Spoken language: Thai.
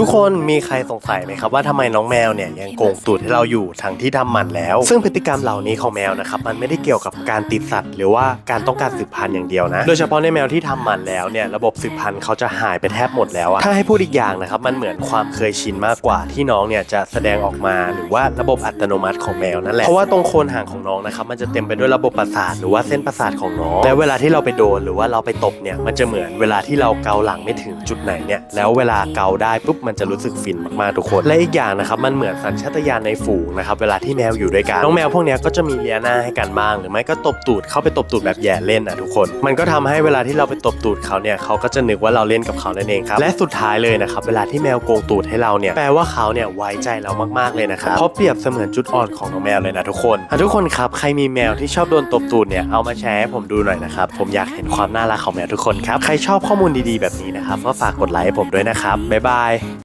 ทุกคนมีใครสงสัยไหมครับว่าทำไมน้องแมวเนี่ยยังโกงตูดให้เราอยู่ทั้งที่ทำหมันแล้ว ซึ่งพฤติกรรมเหล่านี้ของแมวนะครับมันไม่ได้เกี่ยวกับการติดสัตว์ หรือว่าการต้องการสืบพันธุ์อย่างเดียวนะ โดยเฉพาะในแมวที่ทำหมันแล้วเนี่ยระบบสืบพันธุ์เขาจะหายไปแทบหมดแล้วอะถ้าให้พูดอีกอย่างนะครับมันเหมือนความเคยชินมากกว่าที่น้องเนี่ยจะแสดงออกมาหรือว่าระบบอัตโนมัติของแมวนั่นแหละเพราะว่าตรงโคนหางของน้องนะครับมันจะเต็มไปด้วยระบบประสาทหรือว่าเส้นประสาทของน้องและเวลาที่เราไปโดนหรือว่าเราไปตบเนี่ยมันจะเหมือนเวลาที่เราเกาหลังไม่ถึงจุดไหนเนี่ยแล้วเวลาเกาได้ปุ๊บมมันจะรู้สึกฟินมากๆทุกคน และอีกอย่างนะครับมันเหมือนสัญชาตญาณในฝูงนะครับเวลาที่แมวอยู่ด้วยกันน้องแมวพวกนี้ก็จะมีเลียหน้าให้กันบ้าง หรือไม่ก็ตบตูดเข้าไปตบตูดแบบแย่เล่นอะทุกคน มันก็ทำให้เวลาที่เราไปตบตูดเขาเนี่ยเขาก็จะนึกว่าเราเล่นกับเขานั่นเองครับและสุดท้ายเลยนะครับเวลาที่แมวโกงตูดให้เราเนี่ยแปลว่าเขาเนี่ยไว้ใจเรามากๆเลยนะครับเพราะเปรียบเสมือนจุดอ่อนของน้องแมวเลยนะทุกคนทุกคนครับใครมีแมวที่ชอบโดนตบตูดเนี่ยเอามาแชร์ให้ผมดูหน่อยนะครับผมอยากเห็นความน่ารักของแมวทุกคนครับใครชอบข้อมูลดีๆแบบนี้นะครับก็ฝากกดไลค์ให้ผมด้วยนะครับบ๊ายบาย